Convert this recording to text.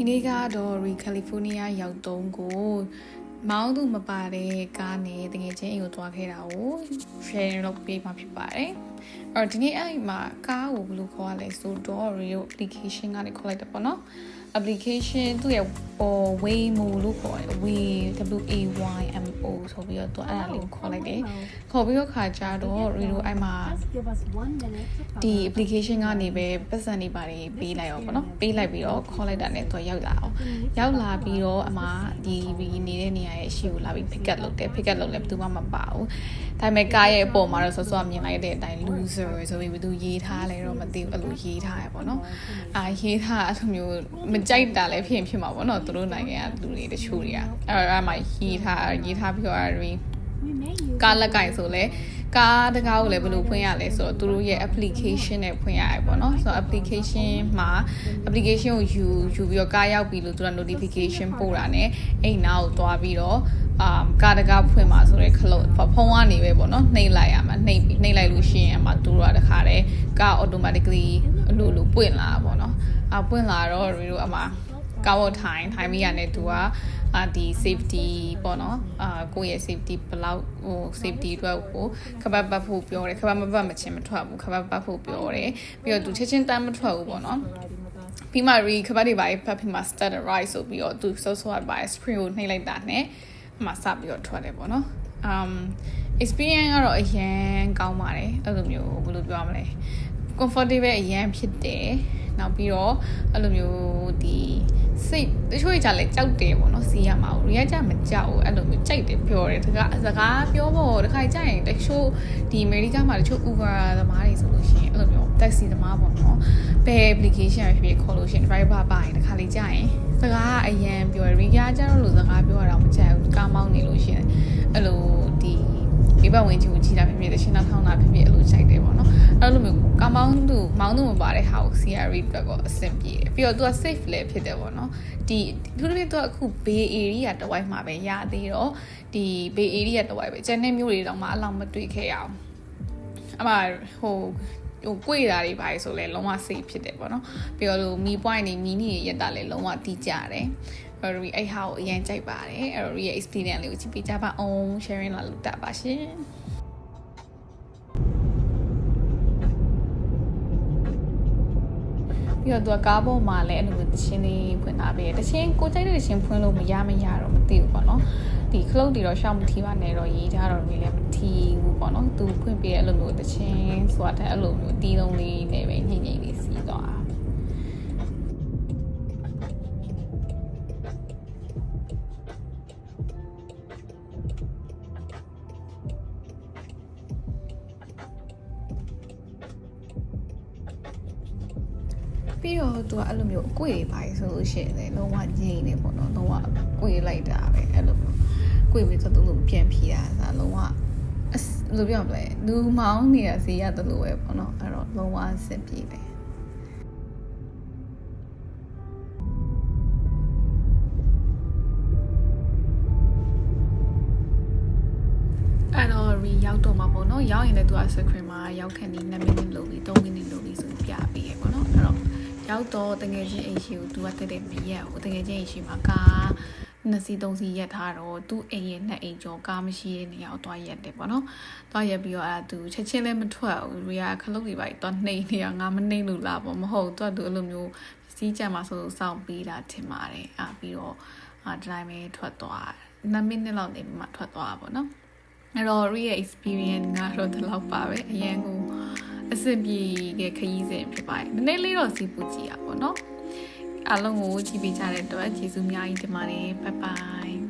ဒီနေ့ကတော့ Re California ရောက်တုံးကိုမောင်းသူမပါတဲ့ကားနဲ့တကယ်ချင်းအိမ်ကိုသွားခဲ့တာကို share လုပ်ပေးမှာဖြစ်ပါတယ်။အဲ့တော့ဒီနေ့အဲ့ဒီမှာကားကိုဘယ်လိုခေါ်ရလဲဆိုတော့ Rio application ကနေခေါ်လိုက်တယ်ပေါ့နော်။ application သူ့ရဲ့ ဟို Waymo လို့ခေါ်တယ် Way W A Y M O ဆိုပြီးတော့သူအဲ့ဒါလေးကိုခေါ်လိုက်တယ်။ခေါ်ပြီးတော့ခါကြတော့ Rio အဲ့မှာ Just give us 1 minute to ဒီ process. application ကနေပဲပတ်စံနေပါတယ်ပေးလိုက်ရောပေါ့နော်ပေးလိုက်ပြီးတော့ခေါ်လိုက်တာနဲ့သူရောက်လာအောင်ရောက်လာပြီးတော့အမဒီနေတဲ့နေရာရဲ့ရှေ့ကိုလာပြီး pick up လုပ်တယ် pick up လုပ်လဲဘယ်သူမှမပါဘူးဒါပေမဲ့ကားရဲ့အပေါ်မှာတော့ဆော့ဆော့မြင်လိုက်တဲ့အတိုင်း loser ဆိုပြီးဘယ်သူရေးထားလဲတော့မသိဘူးအဲ့လိုရေးထားရပေါ့နော်အာရေးထားအဲ့လိုမျိုးမကြိုက်တာလည်းဖြစ်ရင်ဖြစ်မှာပေါ့နော်သူတို့နိုင်ငံကလူတွေတချို့တွေကအဲ့တော့အဲ့မှာရေးထားရေးထားပြီးတော့အဲ့ဒီ We may use ကားလက်ကင်ဆိုလဲကားတကားကိုလည်းဘယ်လိုဖွင့်ရလဲဆိုတော့သူတို့ရဲ့ application နဲ့ဖွင့်ရတယ်ပေါ့နော်ဆိုတော့ application မှာ application ကိုယူယူပြီးတော့ကားရောက်ပြီလို့သူက notification ပို့တာ ਨੇ အဲ့နောက်ကိုသွားပြီးတော့အာကားတကားဖွင့်မှာဆိုရဲခလုတ်ဖုန်းကနေပဲပေါ့နော်နှိပ်လိုက်ရမှာနှိပ်ပြီးနှိပ်လိုက်လို့ရှိရင်အမှသူတို့ကတခါတည်းကား automatically အလိုလိုပွင့်လာတာပေါ့နော်အပွင့်လာတော့ရီတို့အမှ ကားပေါ်ထိုင်ထိုင်မိရတဲ့သူကအာဒီ safety ပေါ့နော်အာကိုယ့်ရဲ့ safety ဘယ်လောက်ဟို safety အတွက်ကိုခပတ်ပတ်ဖို့ပြောတယ်ခပတ်မပတ်မချင်းမထွက်ဘူးခပတ်ပတ်ဖို့ပြောတယ်ပြီးတော့သူချက်ချင်းတမ်းမထွက်ဘူးပေါ့နော်ပြီးမှ re ခပတ်တွေပါဖတ်ပြီးမှ start right ဆိုပြီးတော့သူ so so ပါ spring ကိုနှိပ်လိုက်တာနဲ့အမှစပြီးတော့ထွက်တယ်ပေါ့နော် um experience ကတော့အရန်ကောင်းပါတယ်အဲ့လိုမျိုးဘယ်လိုပြောရမလဲ comfortable အရန်ဖြစ်တယ်နောက်ပြီးတော့အဲ့လိုမျိုးဒီ စိတ်တချို့ကြလဲကြောက်တယ်ပေါ့နော်စီးရမှာကိုရီးယားကြမကြောက်ဘူးအဲ့လိုမျိုးကြိုက်တယ်ပြောတယ်တခါစကားပြောဖို့တခါကြရင်တချို့ဒီအမေရိကမှာတချို့ Uber သမားတွေဆိုလို့ရှိရင်အဲ့လိုမျိုး taxi သမားပေါ့နော်ဘယ် application ပဲဖြစ်ဖြစ်ခေါ်လို့ရှိရင် driver ပါရင်တခါလေးကြရင်စကားအရန်ပြောတယ်ရီးယားကြတော့လို့စကားပြောရတာမကြိုက်ဘူးကားမောင်းနေလို့ရှိရင်အဲ့လိုဒီမိဘဝင်ကြီးကိုကြည်တာဖြစ်ဖြစ်တရှင်နောက်ထောင်းတာဖြစ်ဖြစ်အဲ့လိုကြိုက်တယ်ပေါ့နော်အဲ့လိုမျိုးကားမောင်းသူ မောင်းသူမပါတဲ့ဟာကို CRE အတွက်ကိုအဆင်ပြေတယ်ပြီးတော့သူက safe လည်းဖြစ်တယ်ပေါ့နော်ဒီသူတို့တွေအခု Bay Area တဝိုက်မှာပဲရသေးတော့ဒီ Bay Area တဝိုက်ပဲကျန်တဲ့မြို့တွေတော့မှအလောက်မတွေ့ခဲ့ရအောင်အမဟိုဟိုကိုွေတာတွေပါဆိုလဲလုံးဝ safe ဖြစ်တယ်ပေါ့နော်ပြီးတော့လို့မီ point တွေမီနီရက်တာလဲလုံးဝတီးကြတယ်အဲ့တော့အဲ့ဟာကိုအရင်ကြိုက်ပါတယ်အဲ့တော့ရဲ့ experience လေးကိုကြည့်ပေးကြပါအောင် sharing လာလုပ်တာပါရှင် ပြီးတော့သူကကားပေါ်မှာလည်းအဲ့လိုမျိုးတချင်းလေးဖွင့်ထားပေးတယ်တချင်းကိုကြိုက်တဲ့တချင်းဖွင့်လို့မရမရတော့မသိဘူးပေါ့နော်ဒီခလုတ်တွေတော့ရှောက်မထီပါနဲ့တော့ရေးထားတော့နေလည်းမထီဘူးပေါ့နော်သူဖွင့်ပေးတဲ့အဲ့လိုမျိုးတချင်းဆိုတာတဲ့အဲ့လိုမျိုးတီးလုံးလေးနဲ့ပဲညင်ညင်လေးစီးသွား ပြီးတော့သူကအဲ့လိုမျိုးအကွေတွေပါဆိုလို့ရှိရင်လည်းလုံးဝငြိမ့်နေပေါ့နော်လုံးဝအကွေလိုက်တာပဲအဲ့လိုမျိုးအကွေပြီးတော့သူတို့ပြန်ဖြီးတာဆိုလုံးဝအစဘယ်လိုပြောမလဲလူမောင်းနေတာစီရတယ်လို့ပဲပေါ့နော်အဲ့တော့လုံးဝအဆင်ပြေတယ်အဲ့တော့ re ရောက်တော့မှာပေါ့နော်ရောက်ရင်လည်းသူက screen မှာရောက်ခဏီ2မိနစ်လို့ပြီး3မိနစ်လို့ပြီးဆိုပြပေးရပေါ့နော်အဲ့တော့ ရောက်တော့တကယ်ချင်းအိမ်ရှိကိုသူကတက်တဲ့မရက်ဘူးတကယ်ချင်းအိမ်ရှိမှာကားနှစ်စီးသုံးစီးရက်ထားတော့သူ့အိမ်ရဲ့နှစ်အိမ်ကျော်ကားမရှိတဲ့နေရာကိုတွားရက်တယ်ပေါ့နော်တွားရက်ပြီးတော့အဲ့သူချက်ချင်းလည်းမထွက်ဘူးရီယာခလုတ်တွေပါတွားနှိမ့်နေရငါမနှိမ့်လို့လားပေါ့မဟုတ်သူကသူအဲ့လိုမျိုးစီးကြမှာဆိုစောင့်ပေးတာထင်ပါတယ်အာပြီးတော့အာဒီတိုင်းပဲထွက်သွား2မိနစ်လောက်နေမှထွက်သွားပါပေါ့နော်အဲ့တော့ re experience ကတော့ဒီလောက်ပါပဲအရင်က အဆင်ပြေခဲ့ခရီးစဉ်ဖြစ်ပါတယ်။နည်းနည်းလေးတော့စီးပူကြည့်ရပါတော့။အားလုံးကိုကြည့်ပေးကြတဲ့အတွက်ကျေးဇူးအများကြီးတင်ပါတယ်။ဘိုင်ဘိုင်